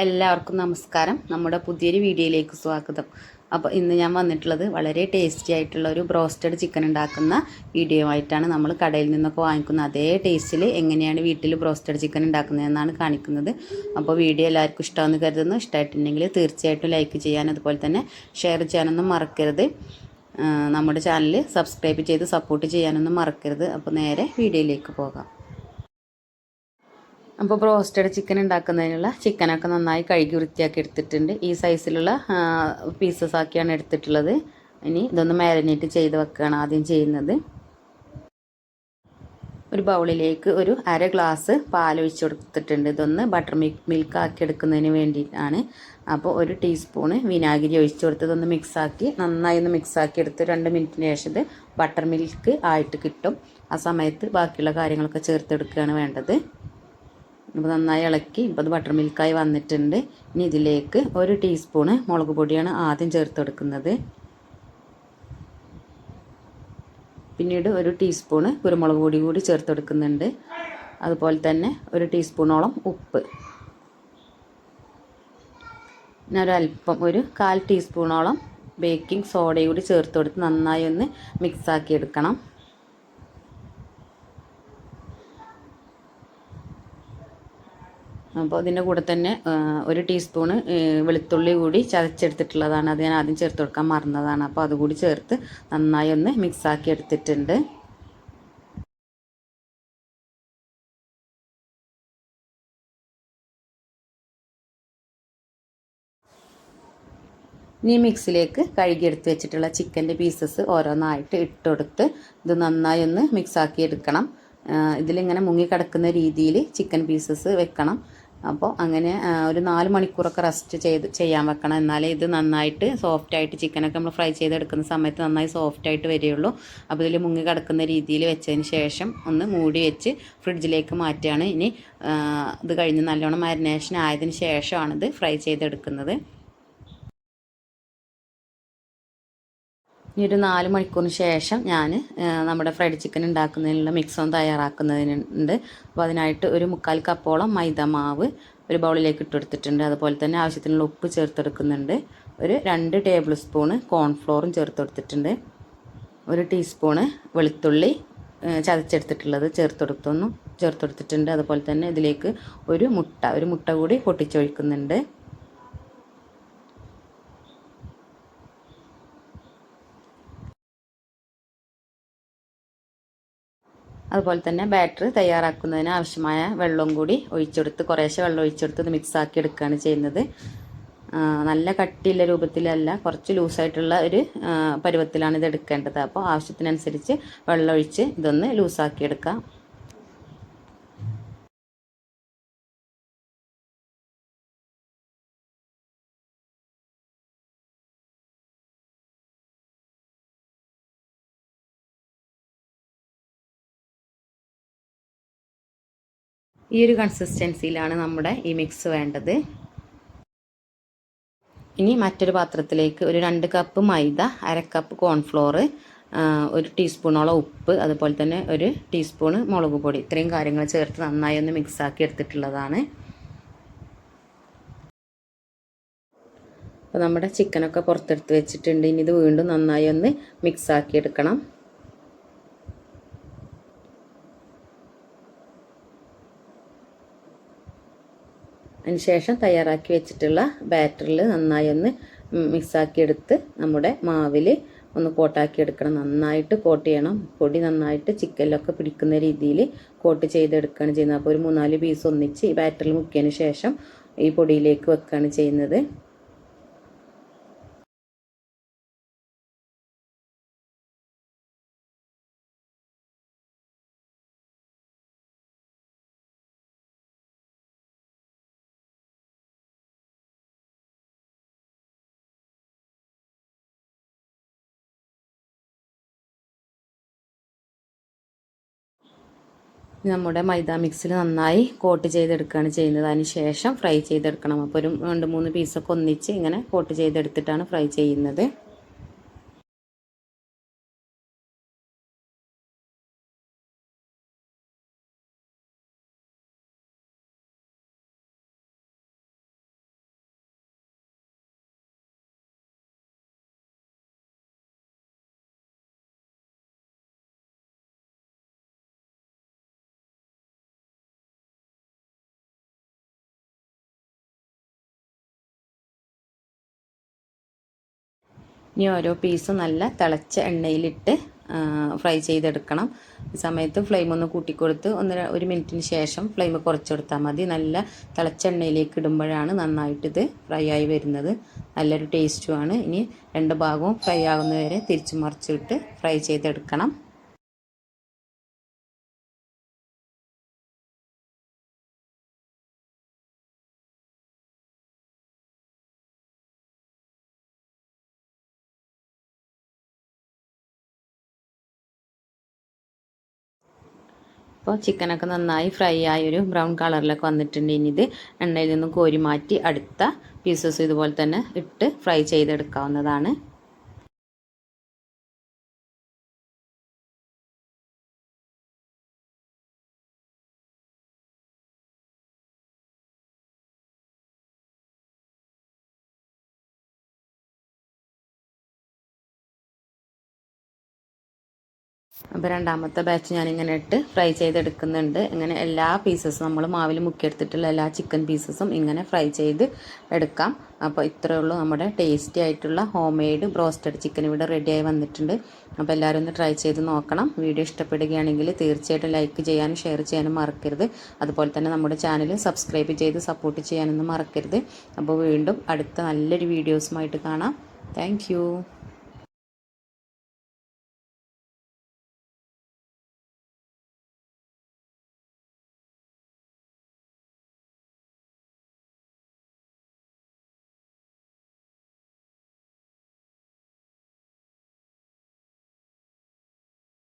എല്ലാവർക്കും നമസ്കാരം. നമ്മുടെ പുതിയൊരു വീഡിയോയിലേക്ക് സ്വാഗതം. അപ്പോൾ ഇന്ന് ഞാൻ വന്നിട്ടുള്ളത് വളരെ ടേസ്റ്റി ആയിട്ടുള്ള ഒരു ബ്രോസ്റ്റഡ് ചിക്കൻ ഉണ്ടാക്കുന്ന വീഡിയോ ആയിട്ടാണ് നമ്മൾ കടയിൽ നിന്നൊക്കെ വാങ്ങിക്കുന്ന അതേ ടേസ്റ്റിൽ എങ്ങനെയാണ് വീട്ടിൽ ബ്രോസ്റ്റഡ് ചിക്കൻ ഉണ്ടാക്കുന്നതെന്നാണ് കാണിക്കുന്നത്. അപ്പോൾ വീഡിയോ എല്ലാവർക്കും ഇഷ്ടമെന്ന് കരുതുന്നു. ഇഷ്ടമായിട്ടുണ്ടെങ്കിൽ തീർച്ചയായിട്ടും ലൈക്ക് ചെയ്യാൻ അതുപോലെ തന്നെ ഷെയർ ചെയ്യാനൊന്നും മറക്കരുത്. നമ്മുടെ ചാനൽ സബ്സ്ക്രൈബ് ചെയ്ത് സപ്പോർട്ട് ചെയ്യാനൊന്നും മറക്കരുത്. അപ്പോൾ നേരെ വീഡിയോയിലേക്ക് പോകാം. അപ്പോൾ ബ്രോസ്റ്റഡ് ചിക്കൻ ഉണ്ടാക്കുന്നതിനുള്ള ചിക്കനൊക്കെ നന്നായി കഴുകി വൃത്തിയാക്കി എടുത്തിട്ടുണ്ട്. ഈ സൈസിലുള്ള പീസസ് ആക്കിയാണ് എടുത്തിട്ടുള്ളത്. ഇനി ഇതൊന്ന് മാരിനേറ്റ് ചെയ്ത് വെക്കുകയാണ് ആദ്യം ചെയ്യുന്നത്. ഒരു ബൗളിലേക്ക് ഒരു അര ഗ്ലാസ് പാൽ ഒഴിച്ച് കൊടുത്തിട്ടുണ്ട്. ഇതൊന്ന് ബട്ടർ മിൽക്ക് മിൽക്ക് ആക്കി എടുക്കുന്നതിന് വേണ്ടിയിട്ടാണ്. അപ്പോൾ ഒരു ടീസ്പൂണ് വിനാഗിരി ഒഴിച്ച് കൊടുത്ത് ഇതൊന്ന് മിക്സാക്കി നന്നായി ഒന്ന് മിക്സാക്കി എടുത്ത് രണ്ട് മിനിറ്റിന് ശേഷം ബട്ടർ മിൽക്ക് ആയിട്ട് കിട്ടും. ആ സമയത്ത് ബാക്കിയുള്ള കാര്യങ്ങളൊക്കെ ചേർത്തെടുക്കുകയാണ് വേണ്ടത്. അപ്പോൾ നന്നായി ഇളക്കി ഇപ്പോൾ അത് ബട്ടർ മിൽക്കായി വന്നിട്ടുണ്ട്. ഇനി ഇതിലേക്ക് ഒരു ടീസ്പൂണ് മുളക് പൊടിയാണ് ആദ്യം ചേർത്ത് കൊടുക്കുന്നത് പിന്നീട് ഒരു ടീസ്പൂണ് കുരുമുളക് പൊടി കൂടി ചേർത്ത് കൊടുക്കുന്നുണ്ട് അതുപോലെ തന്നെ ഒരു ടീസ്പൂണോളം ഉപ്പ്. പിന്നെ ഒരല്പം ഒരു കാൽ ടീസ്പൂണോളം ബേക്കിംഗ് സോഡയും കൂടി ചേർത്ത് കൊടുത്ത് നന്നായി ഒന്ന് മിക്സാക്കി എടുക്കണം അപ്പോൾ അതിന്റെ കൂടെ തന്നെ ഒരു ടീസ്പൂണ് വെളുത്തുള്ളി കൂടി ചതച്ചെടുത്തിട്ടുള്ളതാണ്. അത് ഞാൻ ആദ്യം ചേർത്ത് കൊടുക്കാൻ മറന്നതാണ്. അപ്പോൾ അതുകൂടി ചേർത്ത് നന്നായി ഒന്ന് മിക്സാക്കി എടുത്തിട്ടുണ്ട്. ഇനി മിക്സിലേക്ക് കഴുകിയെടുത്ത് വെച്ചിട്ടുള്ള ചിക്കന്റെ പീസസ് ഓരോന്നായിട്ട് ഇട്ടുകൊടുത്ത് ഇത് നന്നായി ഒന്ന് മിക്സാക്കി എടുക്കണം. ഇതിലിങ്ങനെ മുങ്ങിക്കിടക്കുന്ന രീതിയിൽ ചിക്കൻ പീസസ് വെക്കണം. അപ്പോൾ അങ്ങനെ ഒരു നാല് മണിക്കൂറൊക്കെ റെസ്റ്റ് ചെയ്ത് ചെയ്യാൻ വെക്കണം. എന്നാലേ ഇത് നന്നായിട്ട് സോഫ്റ്റ് ആയിട്ട് ചിക്കനൊക്കെ നമ്മൾ ഫ്രൈ ചെയ്തെടുക്കുന്ന സമയത്ത് നന്നായി സോഫ്റ്റ് ആയിട്ട് വരികയുള്ളൂ. അപ്പോൾ ഇതിൽ മുങ്ങി കിടക്കുന്ന രീതിയിൽ വെച്ചതിന് ശേഷം ഒന്ന് മൂടി വെച്ച് ഫ്രിഡ്ജിലേക്ക് മാറ്റുകയാണ്. ഇനി ഇത് കഴിഞ്ഞ് നല്ലോണം മാരിനേഷൻ ആയതിന് ശേഷമാണിത് ഫ്രൈ ചെയ്തെടുക്കുന്നത്. ഇനി ഒരു നാല് മണിക്കൂറിന് ശേഷം ഞാൻ നമ്മുടെ ഫ്രൈഡ് ചിക്കൻ ഉണ്ടാക്കുന്നതിനുള്ള മിക്സും തയ്യാറാക്കുന്നതിനുണ്ട്. അപ്പോൾ അതിനായിട്ട് ഒരു മുക്കാൽ കപ്പോളം മൈദ മാവ് ഒരു ബൗളിലേക്ക് ഇട്ടെടുത്തിട്ടുണ്ട് അതുപോലെ തന്നെ ആവശ്യത്തിനുള്ള ഉപ്പ് ചേർത്തെടുക്കുന്നുണ്ട് ഒരു രണ്ട് ടേബിൾ സ്പൂണ് കോൺഫ്ലോറും ചേർത്തെടുത്തിട്ടുണ്ട് ഒരു ടീസ്പൂണ് വെളുത്തുള്ളി ചതച്ചെടുത്തിട്ടുള്ളത് ചേർത്തെടുത്തൊന്നും ചേർത്തെടുത്തിട്ടുണ്ട് അതുപോലെ തന്നെ ഇതിലേക്ക് ഒരു മുട്ട ഒരു മുട്ട കൂടി പൊട്ടിച്ചൊഴിക്കുന്നുണ്ട്. അതുപോലെ തന്നെ ബാറ്ററി തയ്യാറാക്കുന്നതിന് ആവശ്യമായ വെള്ളം കൂടി ഒഴിച്ചെടുത്ത് കുറേശ്ശെ വെള്ളം ഒഴിച്ചെടുത്ത് ഇത് മിക്സാക്കി എടുക്കുകയാണ് ചെയ്യുന്നത്. നല്ല കട്ടിയുള്ള രൂപത്തിലല്ല കുറച്ച് ലൂസായിട്ടുള്ള ഒരു പരുവത്തിലാണ് ഇത് എടുക്കേണ്ടത്. അപ്പോൾ ആവശ്യത്തിനനുസരിച്ച് വെള്ളം ഒഴിച്ച് ഇതൊന്ന് ലൂസാക്കി എടുക്കാം. ഈ ഒരു കൺസിസ്റ്റൻസിയിലാണ് നമ്മുടെ ഈ മിക്സ് വേണ്ടത്. ഇനി മറ്റൊരു പാത്രത്തിലേക്ക് ഒരു രണ്ട് കപ്പ് മൈദ അര കപ്പ് കോൺഫ്ലോർ ഒരു ടീസ്പൂണോളം ഉപ്പ് അതുപോലെ തന്നെ ഒരു ടീസ്പൂണ് മുളക് പൊടി. ഇത്രയും കാര്യങ്ങൾ ചേർത്ത് നന്നായി ഒന്ന് മിക്സാക്കി എടുത്തിട്ടുള്ളതാണ്. അപ്പോൾ നമ്മുടെ ചിക്കനൊക്കെ പുറത്തെടുത്ത് വെച്ചിട്ടുണ്ട്. ഇനി ഇത് വീണ്ടും നന്നായി ഒന്ന് മിക്സാക്കി എടുക്കണം. അതിനുശേഷം തയ്യാറാക്കി വെച്ചിട്ടുള്ള ബാറ്ററിൽ നന്നായി ഒന്ന് മിക്സാക്കിയെടുത്ത് നമ്മുടെ മാവിൽ ഒന്ന് കോട്ടാക്കി എടുക്കണം. നന്നായിട്ട് കോട്ട് ചെയ്യണം. പൊടി നന്നായിട്ട് ചിക്കനിലൊക്കെ പിടിക്കുന്ന രീതിയിൽ കോട്ട് ചെയ്തെടുക്കുകയാണ് ചെയ്യുന്നത്. അപ്പോൾ ഒരു മൂന്നാൽ പീസ് ഒന്നിച്ച് ഈ ബാറ്ററിൽ മുക്കിയതിന് ശേഷം ഈ പൊടിയിലേക്ക് വെക്കുകയാണ് ചെയ്യുന്നത്. നമ്മുടെ മൈദ മിക്സിൽ നന്നായി കോട്ട് ചെയ്തെടുക്കുകയാണ് ചെയ്യുന്നത്. അതിന് ശേഷം ഫ്രൈ ചെയ്തെടുക്കണം. അപ്പോൾ ഒരു രണ്ട് മൂന്ന് പീസൊക്കെ ഒന്നിച്ച് ഇങ്ങനെ കോട്ട് ചെയ്തെടുത്തിട്ടാണ് ഫ്രൈ ചെയ്യുന്നത്. ഇനി ഓരോ പീസ് നല്ല തിളച്ച എണ്ണയിലിട്ട് ഫ്രൈ ചെയ്തെടുക്കണം. ഈ സമയത്ത് ഫ്ലെയിം ഒന്ന് കൂട്ടിക്കൊടുത്ത് ഒന്ന് ഒരു മിനിറ്റിന് ശേഷം ഫ്ലെയിം കുറച്ചെടുത്താൽ മതി. നല്ല തിളച്ച എണ്ണയിലേക്ക് ഇടുമ്പോഴാണ് നന്നായിട്ട് ഇത് ഫ്രൈ ആയി വരുന്നത്. നല്ലൊരു ടേസ്റ്റുമാണ് ഇനി രണ്ട് ഭാഗവും ഫ്രൈ ആകുന്നതുവരെ തിരിച്ചു മറിച്ചിട്ട് ഫ്രൈ ചെയ്തെടുക്കണം. അപ്പോൾ ചിക്കനൊക്കെ നന്നായി ഫ്രൈ ആയൊരു ബ്രൗൺ കളറിലൊക്കെ വന്നിട്ടുണ്ട് ഇനി ഇത് എണ്ണയിൽ നിന്നും കോരി മാറ്റി അടുത്ത പീസസ് ഇതുപോലെ തന്നെ ഇട്ട് ഫ്രൈ ചെയ്തെടുക്കാവുന്നതാണ്. അപ്പോൾ രണ്ടാമത്തെ ബാച്ച് ഞാനിങ്ങനെ ഇട്ട് ഫ്രൈ ചെയ്തെടുക്കുന്നുണ്ട്. ഇങ്ങനെ എല്ലാ പീസസും നമ്മൾ മാവിൽ മുക്കിയെടുത്തിട്ടുള്ള എല്ലാ ചിക്കൻ പീസസും ഇങ്ങനെ ഫ്രൈ ചെയ്ത് എടുക്കാം. അപ്പോൾ ഇത്രയേ ഉള്ളൂ നമ്മുടെ ടേസ്റ്റി ആയിട്ടുള്ള ഹോം മെയ്ഡ് ബ്രോസ്റ്റഡ് ചിക്കൻ ഇവിടെ റെഡിയായി വന്നിട്ടുണ്ട്. അപ്പോൾ എല്ലാവരും ഒന്ന് ട്രൈ ചെയ്ത് നോക്കണം. വീഡിയോ ഇഷ്ടപ്പെടുകയാണെങ്കിൽ തീർച്ചയായിട്ടും ലൈക്ക് ചെയ്യാനും ഷെയർ ചെയ്യാനും മറക്കരുത്. അതുപോലെ തന്നെ നമ്മുടെ ചാനൽ സബ്സ്ക്രൈബ് ചെയ്ത് സപ്പോർട്ട് ചെയ്യാനൊന്നും മറക്കരുത്. അപ്പോൾ വീണ്ടും അടുത്ത നല്ലൊരു വീഡിയോസുമായിട്ട് കാണാം. താങ്ക്